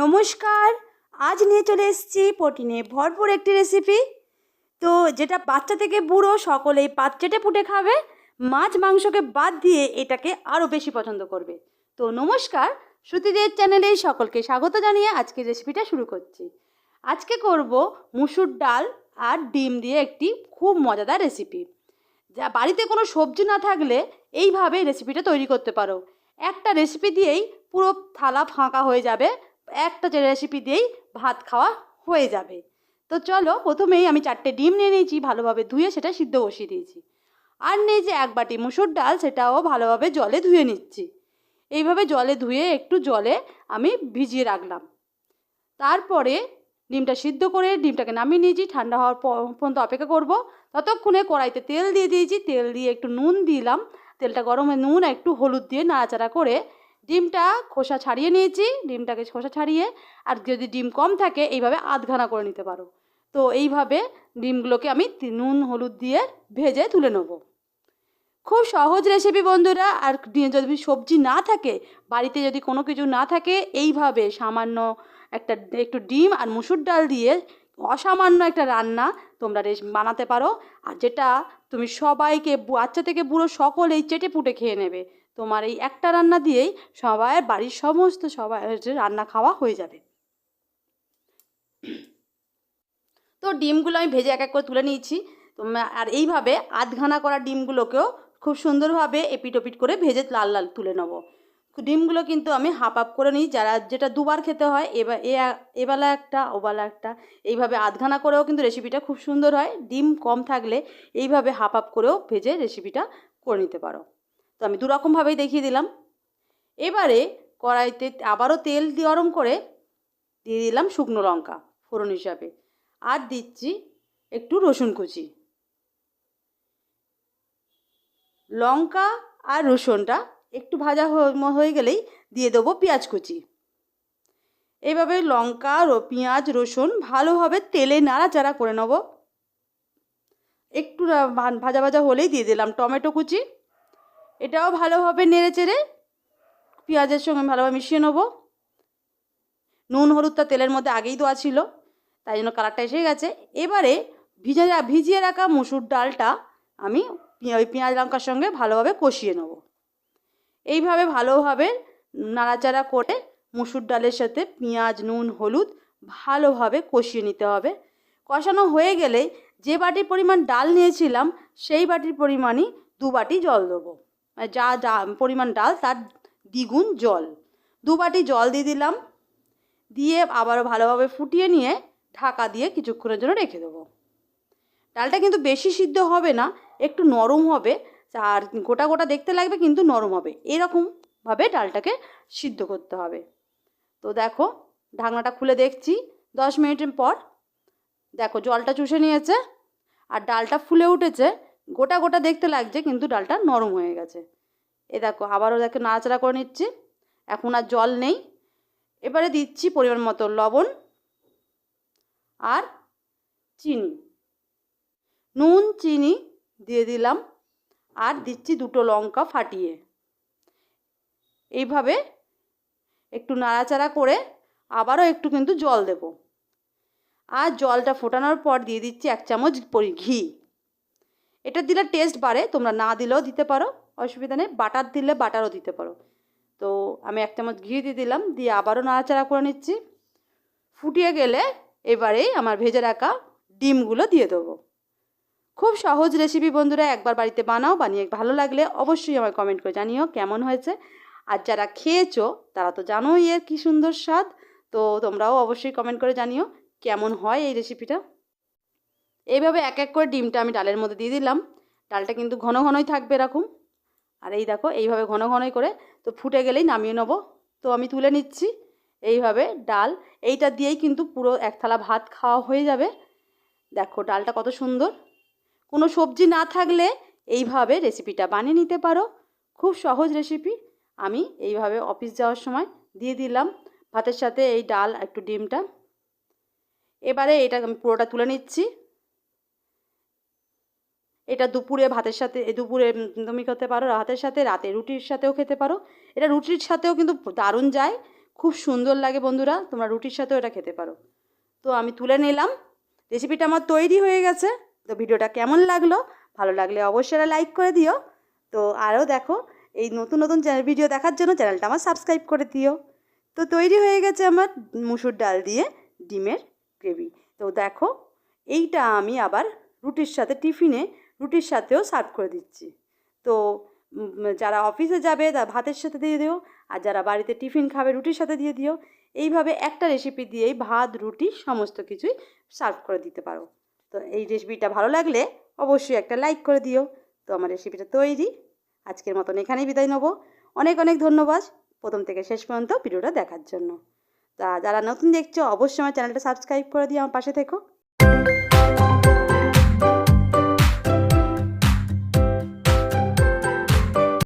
নমস্কার, আজ নিয়ে চলে এসেছি প্রোটিনে ভরপুর একটি রেসিপি তো যেটা বাচ্চা থেকে বুড়ো সকলেই পাত চেটে পুটে খাবে, মাছ মাংসকে বাদ দিয়ে এটাকে আরও বেশি পছন্দ করবে। তো নমস্কার, শ্রুতিদের চ্যানেলে সকলকে স্বাগত জানিয়ে আজকের রেসিপিটা শুরু করছি। আজকে করব মুসুর ডাল আর ডিম দিয়ে একটি খুব মজাদার রেসিপি যা বাড়িতে কোনো সবজি না থাকলে এইভাবে রেসিপিটা তৈরি করতে পারো। একটা রেসিপি দিয়েই পুরো থালা ফাঁকা হয়ে যাবে একটা যে রেসিপি দিয়েই ভাত খাওয়া হয়ে যাবে। তো চলো, প্রথমেই আমি চারটে ডিম নিয়ে নিয়েছি, ভালোভাবে ধুয়ে সেটা সিদ্ধ বসিয়ে দিয়েছি। আর নেই যে এক বাটি মুসুর ডাল, সেটাও ভালোভাবে জলে ধুয়ে নিচ্ছি। এইভাবে জলে ধুয়ে একটু জলে আমি ভিজিয়ে রাখলাম। তারপরে ডিমটা সিদ্ধ করে ডিমটাকে নামিয়ে নিয়েছি, ঠান্ডা হওয়ার পর্যন্ত অপেক্ষা করব। ততক্ষণে কড়াইতে তেল দিয়ে দিয়েছি, তেল দিয়ে একটু নুন দিলাম। তেলটা গরমে নুন একটু হলুদ দিয়ে নাড়াচাড়া করে ডিমটা খোসা ছাড়িয়ে নিয়েছি, ডিমটাকে খোসা ছাড়িয়ে, আর যদি ডিম কম থাকে, এইভাবে আধঘানা করে নিতে পারো। তো এইভাবে ডিমগুলোকে আমি নুন, হলুদ দিয়ে ভেজে তুলে নেব। খুব সহজ রেসিপি বন্ধুরা, আর যদি সবজি না থাকে, বাড়িতে যদি কোনো কিছু না থাকে, এইভাবে সামান্য একটা একটু ডিম আর মুসুর ডাল দিয়ে অসামান্য একটা রান্না তোমরা রেস, বানাতে পারো। আর যেটা তুমি সবাইকে বাচ্চা থেকে বুড়ো সকলেই চেটে পুটে খেয়ে নেবে। তোমার এই একটা রান্না দিয়েই সবাই, বাড়ির সমস্ত সবাই রান্না খাওয়া হয়ে যাবে। তো ডিমগুলো আমি ভেজে এক এক করে তুলে নিয়েছি। আর এইভাবে আধঘানা করা ডিমগুলোকেও খুব সুন্দরভাবে এপিট ওপিট করে ভেজে লাল লাল তুলে নেব। ডিমগুলো কিন্তু আমি হাফ আপ করে নিই। যারা, যেটা দুবার খেতে হয় এবার এ এবেলা একটা, ওবেলা একটা, এইভাবে আধঘানা করেও কিন্তু রেসিপিটা খুব সুন্দর হয়। ডিম কম থাকলে এইভাবে হাফ আপ করেও ভেজে রেসিপিটা করে নিতে পারো। তো আমি দুরকমভাবেই দেখিয়ে দিলাম। এবারে কড়াইতে আবারও তেল গরম করে দিয়ে দিলাম শুকনো লঙ্কা ফোড়ন হিসাবে। আর দিচ্ছি একটু রসুন কুচি। লঙ্কা আর রসুনটা একটু ভাজা হয়ে গেলেই দিয়ে দেবো পেঁয়াজ কুচি। এইভাবে লঙ্কা পেঁয়াজ, রসুন ভালোভাবে তেলে নাড়াচাড়া করে নেব। একটু ভাজা ভাজা হলেই দিয়ে দিলাম টমেটো কুচি। এটাও ভালোভাবে নেড়ে চেড়ে পেঁয়াজের সঙ্গে ভালোভাবে মিশিয়ে নেব। নুন, হলুদটা তেলের মধ্যে আগেই দেওয়া ছিল, তাই জন্য কালারটা এসে গেছে। এবারে ভিজে ভিজিয়ে রাখা মুসুর ডালটা আমি ওই পেঁয়াজ, লঙ্কার সঙ্গে ভালোভাবে কষিয়ে নেব। এইভাবে ভালোভাবে নাড়াচাড়া করে মুসুর ডালের সাথে পেঁয়াজ, নুন, হলুদ ভালোভাবে কষিয়ে নিতে হবে। কষানো হয়ে গেলে যে বাটির পরিমাণ ডাল নিয়েছিলাম, সেই বাটির পরিমাণই দু বাটি জল দেবো। যা পরিমাণ ডাল, তার দ্বিগুণ জল। দু বাটি জল দিয়ে দিলাম। দিয়ে আবারও ভালোভাবে ফুটিয়ে নিয়ে ঢাকা দিয়ে কিছুক্ষণের জন্য রেখে দেবো। ডালটা কিন্তু বেশি সিদ্ধ হবে না, একটু নরম হবে। আর গোটা গোটা দেখতে লাগবে, কিন্তু নরম হবে। এরকমভাবে ডালটাকে সিদ্ধ করতে হবে। তো দেখো, ঢাকনাটা খুলে দেখছি। দশ মিনিটের পর দেখো, জলটা চুষে নিয়েছে। আর ডালটা ফুলে উঠেছে। গোটা গোটা দেখতে লাগছে, কিন্তু ডালটা নরম হয়ে গেছে। এ দেখো, আবারও দেখো নাড়াচাড়া করে নিচ্ছি। এখন আর জল নেই। এবারে দিচ্ছি পরিমাণ মতো লবণ আর চিনি। নুন, চিনি দিয়ে দিলাম আর দিচ্ছি দুটো লঙ্কা ফাটিয়ে। এইভাবে একটু নাড়াচাড়া করে আবারও একটু কিন্তু জল দেব। আর জলটা ফোটানোর পর দিয়ে দিচ্ছি এক চামচ ঘি। এটা দিলে টেস্ট বাড়ে, তোমরা না দিলেও দিতে পারো, অসুবিধা নেই, বাটার দিলে বাটারও দিতে পারো। তো আমি এক চামচ ঘি দিয়ে দিলাম, দিয়ে আবারও নাড়াচাড়া করে নিচ্ছি। ফুটিয়ে গেলে এবারেই আমার ভেজে রাখা ডিমগুলো দিয়ে দেবো। খুব সহজ রেসিপি বন্ধুরা, একবার বাড়িতে বানাও, বানিয়ে ভালো লাগলে অবশ্যই আমায় কমেন্ট করে জানিও কেমন হয়েছে। আর যারা খেয়েছো, তারা তো জানোই এর কী সুন্দর স্বাদ, তো তোমরাও অবশ্যই কমেন্ট করে জানিও কেমন হয় এই রেসিপিটা এইভাবে এক এক করে ডিমটা আমি ডালের মধ্যে দিয়ে দিলাম। ডালটা কিন্তু ঘন ঘনই থাকবে এরকম। আর এই দেখো, এইভাবে ঘন ঘনই করে তো ফুটে গেলেই নামিয়ে নেব। তো আমি তুলে নিচ্ছি। এইভাবে ডাল, এইটা দিয়েই কিন্তু পুরো এক থালা ভাত খাওয়া হয়ে যাবে। দেখো ডালটা কত সুন্দর। কোনো সবজি না থাকলে এইভাবে রেসিপিটা বানিয়ে নিতে পারো। খুব সহজ রেসিপি। আমি এইভাবে অফিস যাওয়ার সময় দিয়ে দিলাম ভাতের সাথে এই ডাল একটু ডিমটা। এবারে এটা আমি পুরোটা তুলে নিচ্ছি। এটা দুপুরে ভাতের সাথে দুপুরে তুমি খেতে পারো ভাতের সাথে, রাতে রুটির সাথেও খেতে পারো। এটা রুটির সাথেও কিন্তু দারুণ যায়, খুব সুন্দর লাগে বন্ধুরা, তোমরা রুটির সাথেও এটা খেতে পারো। তো আমি তুলে নিলাম রেসিপিটা আমার তৈরি হয়ে গেছে, তো ভিডিওটা কেমন লাগল? ভালো লাগলে অবশ্যই লাইক করে দিও। তো আরও দেখো, এই নতুন নতুন চ্যানেল ভিডিও দেখার জন্য চ্যানেলটা আমার সাবস্ক্রাইব করে দিও। তো তৈরি হয়ে গেছে আমার মুসুর ডাল দিয়ে ডিমের গ্রেভি তো দেখো, এইটা আমি আবার রুটির সাথে টিফিনে রুটির সাথেও সার্ভ করে দিচ্ছি। তো যারা অফিসে যাবে তা ভাতের সাথে দিয়ে দিও, আর যারা বাড়িতে টিফিন খাবে রুটির সাথে দিয়ে দিও। এইভাবে একটা রেসিপি দিয়েই ভাত, রুটি, সমস্ত কিছুই সার্ভ করে দিতে পারো। তো এই রেসিপিটা ভালো লাগলে অবশ্যই একটা লাইক করে দিও। তো আমার রেসিপিটা তৈরি। আজকের মতন এখানেই বিদায় নেব। অনেক অনেক ধন্যবাদ প্রথম থেকে শেষ পর্যন্ত ভিডিওটা দেখার জন্য। তা, যারা নতুন দেখছ, অবশ্যই আমার চ্যানেলটা সাবস্ক্রাইব করে দিয়ে আমার পাশে থেকো।